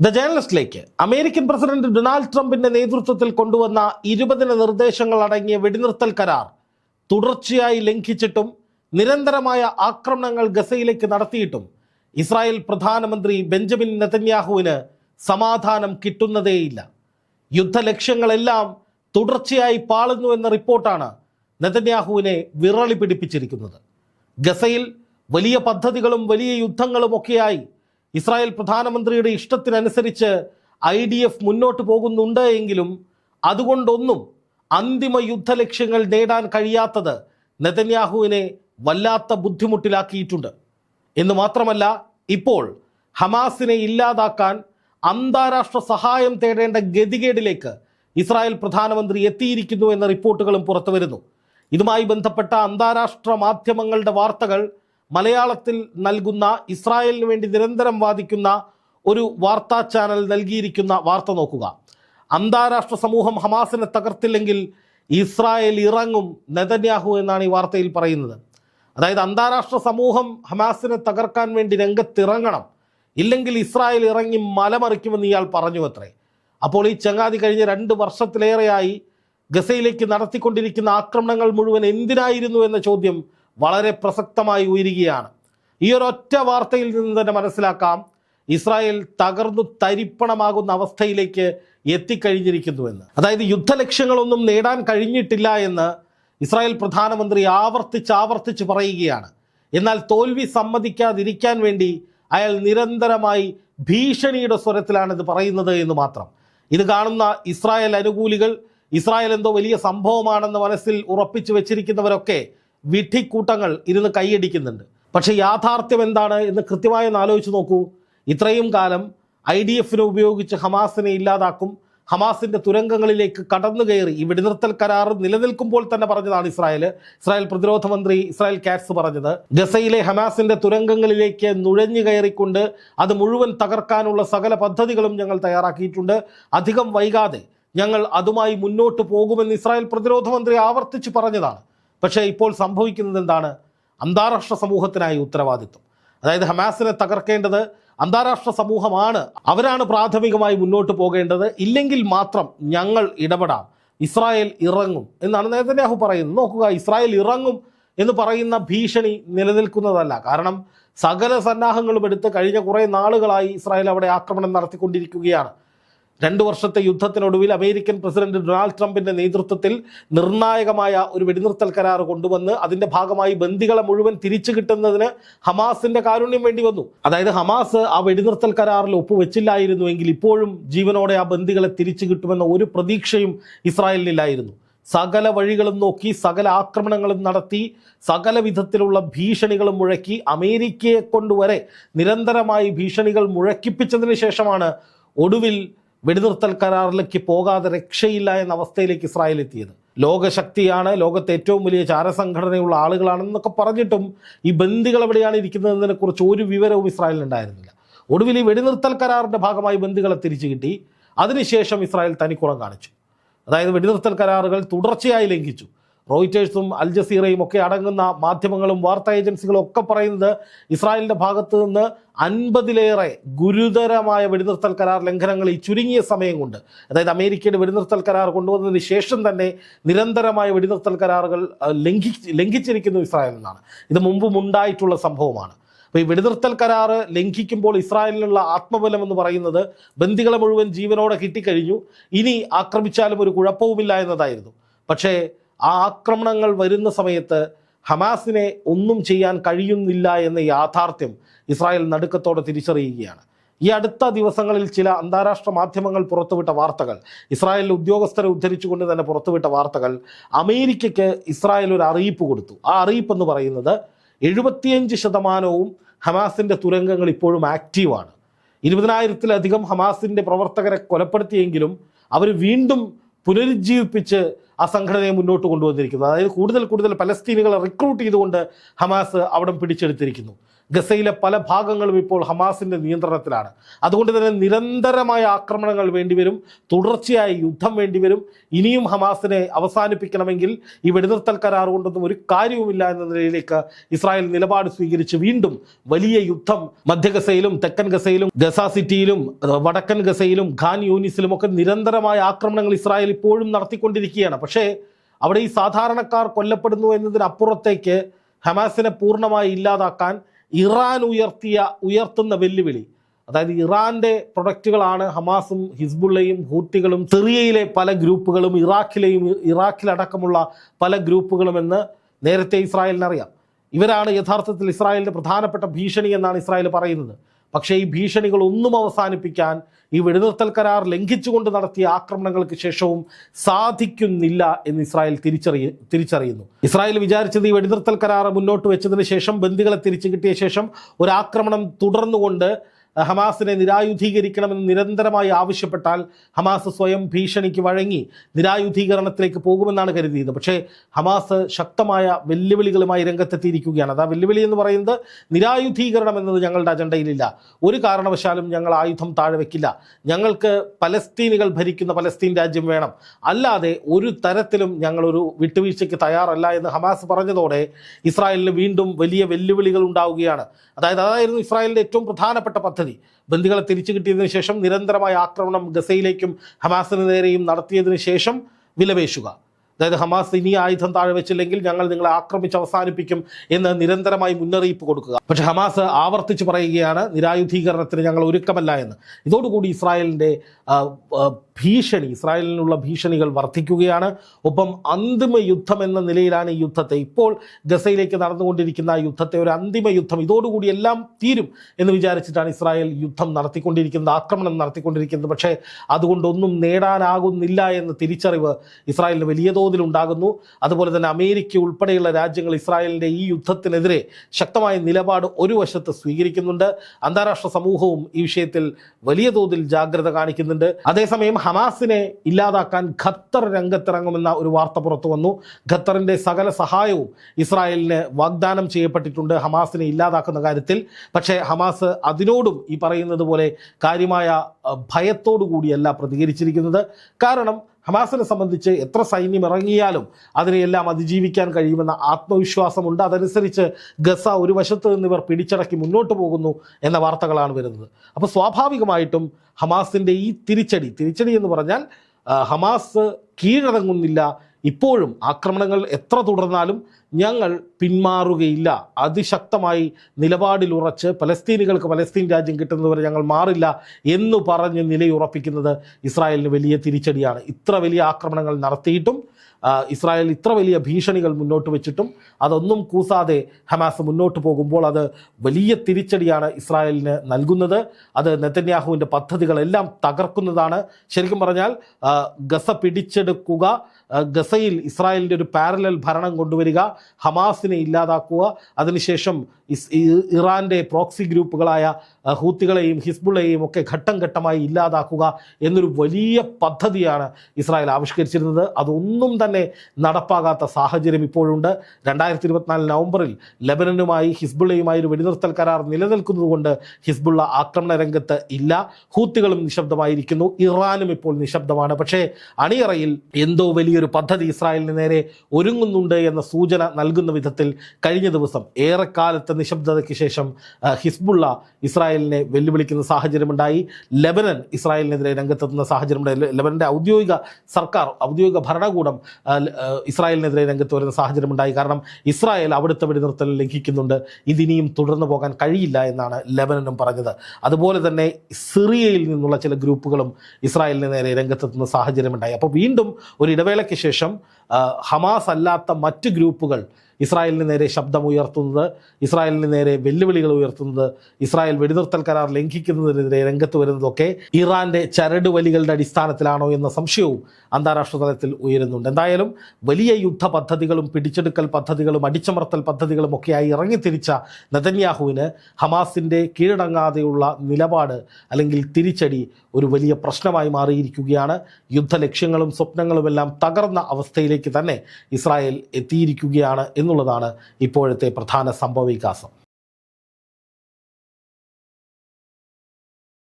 The ജേർണലിസ്റ്റിലേക്ക് American president Donald ട്രംപിന്റെ നേതൃത്വത്തിൽ കൊണ്ടുവന്ന ഇരുപതിന് നിർദ്ദേശങ്ങൾ അടങ്ങിയ വെടിനിർത്തൽ കരാർ തുടർച്ചയായി ലംഘിച്ചിട്ടും നിരന്തരമായ ആക്രമണങ്ങൾ ഗസയിലേക്ക് നടത്തിയിട്ടും ഇസ്രായേൽ പ്രധാനമന്ത്രി ബെഞ്ചമിൻ നെതന്യാഹുവിന് സമാധാനം കിട്ടുന്നതേയില്ല. യുദ്ധലക്ഷ്യങ്ങളെല്ലാം തുടർച്ചയായി പാളുന്നു എന്ന റിപ്പോർട്ടാണ് നെതന്യാഹുവിനെ വിറളി പിടിപ്പിച്ചിരിക്കുന്നത്. ഗസയിൽ വലിയ പദ്ധതികളും വലിയ യുദ്ധങ്ങളും ഒക്കെയായി ഇസ്രായേൽ പ്രധാനമന്ത്രിയുടെ ഇഷ്ടത്തിനനുസരിച്ച് ഐ ഡി എഫ് മുന്നോട്ട് പോകുന്നുണ്ട് എങ്കിലും അതുകൊണ്ടൊന്നും അന്തിമ യുദ്ധലക്ഷ്യങ്ങൾ നേടാൻ കഴിയാത്തത് നെതന്യാഹുവിനെ വല്ലാത്ത ബുദ്ധിമുട്ടിലാക്കിയിട്ടുണ്ട്. എന്ന് മാത്രമല്ല ഇപ്പോൾ ഹമാസിനെ ഇല്ലാതാക്കാൻ അന്താരാഷ്ട്ര സഹായം തേടേണ്ട ഗതികേടിലേക്ക് ഇസ്രായേൽ പ്രധാനമന്ത്രി എത്തിയിരിക്കുന്നു എന്ന റിപ്പോർട്ടുകളും പുറത്തു വരുന്നു ഇതുമായി ബന്ധപ്പെട്ട അന്താരാഷ്ട്ര മാധ്യമങ്ങളുടെ വാർത്തകൾ മലയാളത്തിൽ നൽകുന്ന ഇസ്രായേലിന് വേണ്ടി നിരന്തരം വാദിക്കുന്ന ഒരു വാർത്താ ചാനൽ നൽകിയിരിക്കുന്ന വാർത്ത നോക്കുക. അന്താരാഷ്ട്ര സമൂഹം ഹമാസിനെ തകർത്തില്ലെങ്കിൽ ഇസ്രായേൽ ഇറങ്ങും നെതന്യാഹു എന്നാണ് ഈ വാർത്തയിൽ പറയുന്നത്. അതായത് അന്താരാഷ്ട്ര സമൂഹം ഹമാസിനെ തകർക്കാൻ വേണ്ടി രംഗത്തിറങ്ങണം. ഇല്ലെങ്കിൽ ഇസ്രായേൽ ഇറങ്ങി മലമറിക്കുമെന്ന് ഇയാൾ പറഞ്ഞു അത്രേ അപ്പോൾ ഈ ചങ്ങാതി കഴിഞ്ഞ രണ്ട് വർഷത്തിലേറെയായി ഗസയിലേക്ക് നടത്തിക്കൊണ്ടിരിക്കുന്ന ആക്രമണങ്ങൾ മുഴുവൻ എന്തിനായിരുന്നു എന്ന ചോദ്യം വളരെ പ്രസക്തമായി ഉയരുകയാണ്. ഈ ഒറ്റ വാർത്തയിൽ നിന്ന് തന്നെ മനസ്സിലാക്കാം ഇസ്രായേൽ തകർന്നു തരിപ്പണമാകുന്ന അവസ്ഥയിലേക്ക് എത്തിക്കഴിഞ്ഞിരിക്കുന്നുവെന്ന് അതായത് യുദ്ധലക്ഷ്യങ്ങളൊന്നും നേടാൻ കഴിഞ്ഞിട്ടില്ല എന്ന് ഇസ്രായേൽ പ്രധാനമന്ത്രി ആവർത്തിച്ച് ആവർത്തിച്ച് പറയുകയാണ്. എന്നാൽ തോൽവി സമ്മതിക്കാതിരിക്കാൻ വേണ്ടി അയാൾ നിരന്തരമായി ഭീഷണിയുടെ സ്വരത്തിലാണ് പറയുന്നത് എന്ന് മാത്രം. ഇത് കാണുന്ന ഇസ്രായേൽ അനുകൂലികൾ ഇസ്രായേൽ എന്തോ വലിയ സംഭവമാണെന്ന് മനസ്സിൽ ഉറപ്പിച്ചു വെച്ചിരിക്കുന്നവരൊക്കെ വിഡ്ഢിക്കൂട്ടങ്ങൾ ഇരുന്ന് കൈയടിക്കുന്നുണ്ട്. പക്ഷേ യാഥാർത്ഥ്യം എന്താണ് എന്ന് കൃത്യമായി ഒന്ന് ആലോചിച്ച് നോക്കൂ. ഇത്രയും കാലം ഐ ഡി എഫിനെ ഉപയോഗിച്ച് ഹമാസിനെ ഇല്ലാതാക്കും ഹമാസിന്റെ തുരങ്കങ്ങളിലേക്ക് കടന്നു കയറി ഈ വെടിനിർത്തൽ കരാർ നിലനിൽക്കുമ്പോൾ തന്നെ പറഞ്ഞതാണ് ഇസ്രായേൽ ഇസ്രായേൽ പ്രതിരോധ മന്ത്രി ഇസ്രായേൽ കാറ്റ്സ് പറഞ്ഞത് ഗസയിലെ ഹമാസിന്റെ തുരങ്കങ്ങളിലേക്ക് നുഴഞ്ഞു കയറിക്കൊണ്ട് അത് മുഴുവൻ തകർക്കാനുള്ള സകല പദ്ധതികളും ഞങ്ങൾ തയ്യാറാക്കിയിട്ടുണ്ട്. അധികം വൈകാതെ ഞങ്ങൾ അതുമായി മുന്നോട്ട് പോകുമെന്ന് ഇസ്രായേൽ പ്രതിരോധ മന്ത്രി ആവർത്തിച്ച് പറഞ്ഞതാണ്. പക്ഷേ ഇപ്പോൾ സംഭവിക്കുന്നത് എന്താണ്? അന്താരാഷ്ട്ര സമൂഹത്തിനായി ഉത്തരവാദിത്വം. അതായത് ഹമാസിനെ തകർക്കേണ്ടത് അന്താരാഷ്ട്ര സമൂഹമാണ്. അവരാണ് പ്രാഥമികമായി മുന്നോട്ട് പോകേണ്ടത്. ഇല്ലെങ്കിൽ മാത്രം ഞങ്ങൾ ഇടപെടാം. ഇസ്രായേൽ ഇറങ്ങും എന്നാണ് നേതന്യാഹു പറയുന്നത്. നോക്കുക ഇസ്രായേൽ ഇറങ്ങും എന്ന് പറയുന്ന ഭീഷണി നിലനിൽക്കുന്നതല്ല. കാരണം സകല സന്നാഹങ്ങളും എടുത്ത് കഴിഞ്ഞ കുറേ നാളുകളായി ഇസ്രായേൽ അവിടെ ആക്രമണം നടത്തിക്കൊണ്ടിരിക്കുകയാണ്. രണ്ടു വർഷത്തെ യുദ്ധത്തിനൊടുവിൽ അമേരിക്കൻ പ്രസിഡന്റ് ഡൊണാൾഡ് ട്രംപിന്റെ നേതൃത്വത്തിൽ നിർണായകമായ ഒരു വെടിനിർത്തൽ കരാർ കൊണ്ടുവന്ന് അതിന്റെ ഭാഗമായി ബന്ദികളെ മുഴുവൻ തിരിച്ചു കിട്ടുന്നതിന് ഹമാസിന്റെ കാരുണ്യം വേണ്ടി വന്നു. അതായത് ഹമാസ് ആ വെടിനിർത്തൽ കരാറിൽ ഒപ്പുവെച്ചില്ലായിരുന്നുവെങ്കിൽ ഇപ്പോഴും ജീവനോടെ ആ ബന്ദികളെ തിരിച്ചു കിട്ടുമെന്ന ഒരു പ്രതീക്ഷയും ഇസ്രായേലിനില്ലായിരുന്നു. സകല വഴികളും നോക്കി സകല ആക്രമണങ്ങളും നടത്തി സകല വിധത്തിലുള്ള ഭീഷണികളും മുഴക്കി അമേരിക്കയെ കൊണ്ടുവരെ നിരന്തരമായി ഭീഷണികൾ മുഴക്കിപ്പിച്ചതിന് ശേഷമാണ് ഒടുവിൽ വെടിനിർത്തൽ കരാറിലേക്ക് പോകാതെ രക്ഷയില്ല എന്ന അവസ്ഥയിലേക്ക് ഇസ്രായേൽ എത്തിയത്. ലോകശക്തിയാണ് ലോകത്തെ ഏറ്റവും വലിയ ചാരസംഘടനയുള്ള ആളുകളാണെന്നൊക്കെ പറഞ്ഞിട്ടും ഈ ബന്ദികൾ എവിടെയാണ് ഇരിക്കുന്നതിനെ കുറിച്ച് ഒരു വിവരവും ഇസ്രായേലിന് ഉണ്ടായിരുന്നില്ല. ഒടുവിൽ ഈ വെടിനിർത്തൽ കരാറിന്റെ ഭാഗമായി ബന്ദികളെ തിരിച്ചു കിട്ടി. അതിനുശേഷം ഇസ്രായേൽ തനിക്കുറം കാണിച്ചു. അതായത് വെടിനിർത്തൽ കരാറുകൾ തുടർച്ചയായി ലംഘിച്ചു. റോയിറ്റേഴ്സും അൽ ജസീറയും ഒക്കെ അടങ്ങുന്ന മാധ്യമങ്ങളും വാർത്താ ഏജൻസികളും ഒക്കെ പറയുന്നത് ഇസ്രായേലിന്റെ ഭാഗത്ത് നിന്ന് അൻപതിലേറെ ഗുരുതരമായ വെടിനിർത്തൽ കരാർ ലംഘനങ്ങൾ ഈ ചുരുങ്ങിയ സമയം കൊണ്ട് അതായത് അമേരിക്കയുടെ വെടിനിർത്തൽ കരാർ കൊണ്ടുവന്നതിന് ശേഷം തന്നെ നിരന്തരമായ വെടിനിർത്തൽ കരാറുകൾ ലംഘി ലംഘിച്ചിരിക്കുന്നു ഇസ്രായേൽ എന്നാണ് ഇത് മുമ്പും ഉണ്ടായിട്ടുള്ള സംഭവമാണ്. അപ്പോൾ ഈ വെടിനിർത്തൽ കരാറ് ലംഘിക്കുമ്പോൾ ഇസ്രായേലിനുള്ള ആത്മബലം എന്ന് പറയുന്നത് ബന്ദികളെ മുഴുവൻ ജീവനോടെ കിട്ടിക്കഴിഞ്ഞു. ഇനി ആക്രമിച്ചാലും ഒരു കുഴപ്പവുമില്ല എന്നതായിരുന്നു. പക്ഷേ ആ ആക്രമണങ്ങൾ വരുന്ന സമയത്ത് ഹമാസിനെ ഒന്നും ചെയ്യാൻ കഴിയുന്നില്ല എന്ന യാഥാർത്ഥ്യം ഇസ്രായേൽ നടുക്കത്തോടെ തിരിച്ചറിയുകയാണ്. ഈ അടുത്ത ദിവസങ്ങളിൽ ചില അന്താരാഷ്ട്ര മാധ്യമങ്ങൾ പുറത്തുവിട്ട വാർത്തകൾ ഇസ്രായേൽ ഉദ്യോഗസ്ഥരെ ഉദ്ധരിച്ചുകൊണ്ട് തന്നെ പുറത്തുവിട്ട വാർത്തകൾ അമേരിക്കയ്ക്ക് ഇസ്രായേൽ ഒരു അറിയിപ്പ് കൊടുത്തു. ആ അറിയിപ്പ് എന്ന് പറയുന്നത് എഴുപത്തിയഞ്ച് ശതമാനവും ഹമാസിന്റെ തുരങ്കങ്ങൾ ഇപ്പോഴും ആക്റ്റീവാണ് ഇരുപതിനായിരത്തിലധികം ഹമാസിന്റെ പ്രവർത്തകരെ കൊലപ്പെടുത്തിയെങ്കിലും അവർ വീണ്ടും പുനരുജ്ജീവിപ്പിച്ച് ആ സംഘടനയെ മുന്നോട്ട് കൊണ്ടുവന്നിരിക്കുന്നത് അതായത് കൂടുതൽ കൂടുതൽ പലസ്തീനുകളെ റിക്രൂട്ട് ചെയ്തുകൊണ്ട് ഹമാസ് അവിടം പിടിച്ചെടുത്തിരിക്കുന്നു. ഗസയിലെ പല ഭാഗങ്ങളും ഇപ്പോൾ ഹമാസിന്റെ നിയന്ത്രണത്തിലാണ്. അതുകൊണ്ട് തന്നെ നിരന്തരമായ ആക്രമണങ്ങൾ വേണ്ടിവരും തുടർച്ചയായ യുദ്ധം വേണ്ടിവരും. ഇനിയും ഹമാസിനെ അവസാനിപ്പിക്കണമെങ്കിൽ ഈ വെടിനിർത്തൽ കരാർ കൊണ്ടൊന്നും ഒരു കാര്യവുമില്ല എന്ന നിലയിലേക്ക് ഇസ്രായേൽ നിലപാട് സ്വീകരിച്ച് വീണ്ടും വലിയ യുദ്ധം മധ്യ ഗസയിലും തെക്കൻ ഗസയിലും ഗസ സിറ്റിയിലും വടക്കൻ ഗസയിലും ഖാൻ യൂനിസിലും ഒക്കെ നിരന്തരമായ ആക്രമണങ്ങൾ ഇസ്രായേൽ ഇപ്പോഴും നടത്തിക്കൊണ്ടിരിക്കുകയാണ്. പക്ഷേ അവിടെ ഈ സാധാരണക്കാർ കൊല്ലപ്പെടുന്നു എന്നതിനപ്പുറത്തേക്ക് ഹമാസിനെ പൂർണമായി ഇല്ലാതാക്കാൻ ഇറാൻ ഉയർത്തിയ ഉയർത്തുന്ന വെല്ലുവിളി. അതായത് ഇറാന്റെ പ്രൊഡക്റ്റുകളാണ് ഹമാസും ഹിസ്ബുള്ളയും ഹൂത്തികളും സിറിയയിലെ പല ഗ്രൂപ്പുകളും ഇറാഖിലെയും ഇറാഖിലടക്കമുള്ള പല ഗ്രൂപ്പുകളും എന്ന് നേരത്തെ ഇസ്രായേലിനറിയാം. ഇവരാണ് യഥാർത്ഥത്തിൽ ഇസ്രായേലിന്റെ പ്രധാനപ്പെട്ട ഭീഷണി എന്നാണ് ഇസ്രായേൽ പറയുന്നത്. പക്ഷേ ഈ ഭീഷണികൾ ഒന്നും അവസാനിപ്പിക്കാൻ ഈ വെടിനിർത്തൽ കരാർ ലംഘിച്ചുകൊണ്ട് നടത്തിയ ആക്രമണങ്ങൾക്ക് ശേഷവും സാധിക്കുന്നില്ല എന്ന് ഇസ്രായേൽ തിരിച്ചറിയ തിരിച്ചറിയുന്നു. ഇസ്രായേൽ വിചാരിച്ചത് ഈ വെടിനിർത്തൽ കരാർ മുന്നോട്ട് വെച്ചതിന് ശേഷം ബന്ദികളെ തിരിച്ചു കിട്ടിയ ശേഷം ഒരു ആക്രമണം തുടർന്നുകൊണ്ട് ഹമാസിനെ നിരായുധീകരിക്കണമെന്ന് നിരന്തരമായി ആവശ്യപ്പെട്ടാൽ ഹമാസ് സ്വയം ഭീഷണിക്ക് വഴങ്ങി നിരായുധീകരണത്തിലേക്ക് പോകുമെന്നാണ് കരുതിയത് പക്ഷേ ഹമാസ് ശക്തമായ വെല്ലുവിളികളുമായി രംഗത്തെത്തിയിരിക്കുകയാണ്. അത് ആ വെല്ലുവിളി എന്ന് പറയുന്നത് നിരായുധീകരണം എന്നത് ഞങ്ങളുടെ അജണ്ടയിലില്ല. ഒരു കാരണവശാലും ഞങ്ങൾ ആയുധം താഴെ വയ്ക്കില്ല ഞങ്ങൾക്ക് പലസ്തീനുകൾ ഭരിക്കുന്ന പലസ്തീൻ രാജ്യം വേണം. അല്ലാതെ ഒരു തരത്തിലും ഞങ്ങളൊരു വിട്ടുവീഴ്ചയ്ക്ക് തയ്യാറല്ല എന്ന് ഹമാസ് പറഞ്ഞതോടെ ഇസ്രായേലിന് വീണ്ടും വലിയ വെല്ലുവിളികൾ ഉണ്ടാവുകയാണ്. അതായത് അതായിരുന്നു ഇസ്രായേലിന്റെ ഏറ്റവും പ്രധാനപ്പെട്ട പദ്ധതി. ബന്ദികളെ തിരിച്ചു കിട്ടിയതിനു ശേഷം നിരന്തരമായ ആക്രമണം ഗസയിലേക്കും ഹമാസിന് നേരെയും നടത്തിയതിനു ശേഷം വിലപേശുക. അതായത് ഹമാസ് ഇനി ആയുധം താഴെ വെച്ചില്ലെങ്കിൽ ഞങ്ങൾ നിങ്ങളെ ആക്രമിച്ച് അവസാനിപ്പിക്കും എന്ന് നിരന്തരമായി മുന്നറിയിപ്പ് കൊടുക്കുക. പക്ഷെ ഹമാസ് ആവർത്തിച്ച് പറയുകയാണ് നിരായുധീകരണത്തിന് ഞങ്ങൾ ഒരുക്കമല്ല എന്ന്. ഇതോടുകൂടി ഇസ്രായേലിന്റെ ഭീഷണി ഇസ്രായേലിനുള്ള ഭീഷണികൾ വർദ്ധിക്കുകയാണ് ഒപ്പം അന്തിമ യുദ്ധം എന്ന നിലയിലാണ് ഈ യുദ്ധത്തെ. ഇപ്പോൾ ഗസയിലേക്ക് നടന്നുകൊണ്ടിരിക്കുന്ന യുദ്ധത്തെ ഒരു അന്തിമ യുദ്ധം. ഇതോടുകൂടി എല്ലാം തീരും എന്ന് വിചാരിച്ചിട്ടാണ് ഇസ്രായേൽ യുദ്ധം നടത്തിക്കൊണ്ടിരിക്കുന്നത് ആക്രമണം നടത്തിക്കൊണ്ടിരിക്കുന്നത്. പക്ഷേ അതുകൊണ്ടൊന്നും നേടാനാകുന്നില്ല എന്ന തിരിച്ചറിവ് ഇസ്രായേലിന് വലിയ തോതിൽ ഉണ്ടാകുന്നു അതുപോലെ തന്നെ അമേരിക്ക ഉൾപ്പെടെയുള്ള രാജ്യങ്ങൾ ഇസ്രായേലിന്റെ ഈ യുദ്ധത്തിനെതിരെ ശക്തമായ നിലപാട് ഒരു വശത്ത് സ്വീകരിക്കുന്നുണ്ട്. അന്താരാഷ്ട്ര സമൂഹവും ഈ വിഷയത്തിൽ വലിയ തോതിൽ ജാഗ്രത കാണിക്കുന്നുണ്ട്. അതേസമയം ഹമാസിനെ ഇല്ലാതാക്കാൻ ഖത്തർ രംഗത്തിറങ്ങുമെന്ന ഒരു വാർത്ത പുറത്തു വന്നു. ഖത്തറിന്റെ സകല സഹായവും ഇസ്രായേലിന് വാഗ്ദാനം ചെയ്യപ്പെട്ടിട്ടുണ്ട് ഹമാസിനെ ഇല്ലാതാക്കുന്ന കാര്യത്തിൽ. പക്ഷേ ഹമാസ് അതിനോടും ഈ പറയുന്നത് പോലെ കാര്യമായ ഭയത്തോടു കൂടിയല്ല പ്രതികരിച്ചിരിക്കുന്നത്. കാരണം ഹമാസിനെ സംബന്ധിച്ച് എത്ര സൈന്യം ഇറങ്ങിയാലും അതിനെയെല്ലാം അതിജീവിക്കാൻ കഴിയുമെന്ന ആത്മവിശ്വാസമുണ്ട്. അതനുസരിച്ച് ഗസ ഒരു വശത്ത് നിന്ന് ഇവർ പിടിച്ചടക്കി മുന്നോട്ട് പോകുന്നു എന്ന വാർത്തകളാണ് വരുന്നത്. അപ്പോൾ സ്വാഭാവികമായിട്ടും ഹമാസിന്റെ ഈ തിരിച്ചടി തിരിച്ചടി എന്ന് പറഞ്ഞാൽ ഹമാസ് കീഴടങ്ങുന്നില്ല ഇപ്പോഴും ആക്രമണങ്ങൾ എത്ര തുടർന്നാലും ഞങ്ങൾ പിന്മാറുകയില്ല. അതിശക്തമായി നിലപാടിൽ ഉറച്ച് പലസ്തീനികൾക്ക് പലസ്തീൻ രാജ്യം കിട്ടുന്നതുവരെ ഞങ്ങൾ മാറില്ല എന്ന് പറഞ്ഞ് നിലയുറപ്പിക്കുന്നത് ഇസ്രായേലിന് വലിയ തിരിച്ചടിയാണ്. ഇത്ര വലിയ ആക്രമണങ്ങൾ നടത്തിയിട്ടും ഇസ്രായേൽ ഇത്ര വലിയ ഭീഷണികൾ മുന്നോട്ട് വെച്ചിട്ടും അതൊന്നും കൂസാതെ ഹമാസ് മുന്നോട്ട് പോകുമ്പോൾ അത് വലിയ തിരിച്ചടിയാണ് ഇസ്രായേലിന് നൽകുന്നത്. അത് നെതന്യാഹുവിന്റെ പദ്ധതികളെല്ലാം തകർക്കുന്നതാണ്. ശരിക്കും പറഞ്ഞാൽ ഗസ പിടിച്ചെടുക്കുക ഗസയിൽ ഇസ്രായേലിന്റെ ഒരു പാരലൽ ഭരണം കൊണ്ടുവരിക ഹമാസിനെ ഇല്ലാതാക്കുക അതിനുശേഷം ഇറാന്റെ പ്രോക്സി ഗ്രൂപ്പുകളായ ഹൂത്തികളെയും ഹിസ്ബുള്ളയെയും ഒക്കെ ഘട്ടം ഘട്ടമായി ഇല്ലാതാക്കുക എന്നൊരു വലിയ പദ്ധതിയാണ് ഇസ്രായേൽ ആവിഷ്കരിച്ചിരുന്നത്. അതൊന്നും തന്നെ നടപ്പാകാത്ത സാഹചര്യം ഇപ്പോഴുണ്ട്. രണ്ടായിരത്തി ഇരുപത്തിനാല് നവംബറിൽ ലബനനുമായി ഹിസ്ബുള്ളയുമായി ഒരു വെടിനിർത്തൽ കരാർ നിലനിൽക്കുന്നതുകൊണ്ട് ഹിസ്ബുള്ള ആക്രമണ രംഗത്ത് ഇല്ല. ഹൂത്തികളും നിശബ്ദമായിരിക്കുന്നു. ഇറാനും ഇപ്പോൾ നിശബ്ദമാണ്. പക്ഷേ അണിയറയിൽ എന്തോ വലിയൊരു പദ്ധതി ഇസ്രായേലിന് നേരെ ഒരുങ്ങുന്നുണ്ട് എന്ന സൂചന നൽകുന്ന വിധത്തിൽ കഴിഞ്ഞ ദിവസം ഏറെക്കാലത്തെ നിശബ്ദതയ്ക്ക് ശേഷം ഹിസ്ബുള്ള ഇസ്രായേലിനെ വെല്ലുവിളിക്കുന്ന സാഹചര്യമുണ്ടായി. ലബനൻ ഇസ്രായേലിനെതിരെ രംഗത്തെത്തുന്ന സാഹചര്യമുണ്ടായി. ലബനന്റെ ഔദ്യോഗിക സർക്കാർ ഔദ്യോഗിക ഭരണകൂടം ഇസ്രായേലിനെതിരെ രംഗത്ത് വരുന്ന സാഹചര്യമുണ്ടായി. കാരണം ഇസ്രായേൽ അവിടുത്തെ വെടിനിർത്തൽ ലംഘിക്കുന്നുണ്ട്. ഇതിനിയും തുടർന്നു പോകാൻ കഴിയില്ല എന്നാണ് ലെബനനും പറഞ്ഞത്. അതുപോലെ തന്നെ സിറിയയിൽ നിന്നുള്ള ചില ഗ്രൂപ്പുകളും ഇസ്രായേലിന് നേരെ രംഗത്തെത്തുന്ന സാഹചര്യമുണ്ടായി. അപ്പോൾ വീണ്ടും ഒരു ഇടവേളയ്ക്ക് ശേഷം ഹമാസ് അല്ലാത്ത മറ്റ് ഗ്രൂപ്പുകൾ ഇസ്രായേലിന് നേരെ ശബ്ദമുയർത്തുന്നത് ഇസ്രായേലിന് നേരെ വെല്ലുവിളികൾ ഉയർത്തുന്നത് ഇസ്രായേൽ വെടിനിർത്തൽ കരാർ ലംഘിക്കുന്നതിനെതിരെ രംഗത്ത് വരുന്നതൊക്കെ ഇറാന്റെ ചരട് വലികളുടെ അടിസ്ഥാനത്തിലാണോ എന്ന സംശയവും അന്താരാഷ്ട്ര തലത്തിൽ ഉയരുന്നുണ്ട്. എന്തായാലും വലിയ യുദ്ധ പദ്ധതികളും പിടിച്ചെടുക്കൽ പദ്ധതികളും അടിച്ചമർത്തൽ പദ്ധതികളും ഒക്കെയായി ഇറങ്ങിത്തിരിച്ച നെതന്യാഹുവിന് ഹമാസിന്റെ കീഴടങ്ങാതെയുള്ള നിലപാട് അല്ലെങ്കിൽ തിരിച്ചടി ഒരു വലിയ പ്രശ്നമായി മാറിയിരിക്കുകയാണ്. യുദ്ധ ലക്ഷ്യങ്ങളും സ്വപ്നങ്ങളുമെല്ലാം തകർന്ന അവസ്ഥയിലേക്ക് തന്നെ ഇസ്രായേൽ എത്തിയിരിക്കുകയാണ് എന്നുള്ളതാണ് ഇപ്പോഴത്തെ പ്രധാന സംഭവവികാസം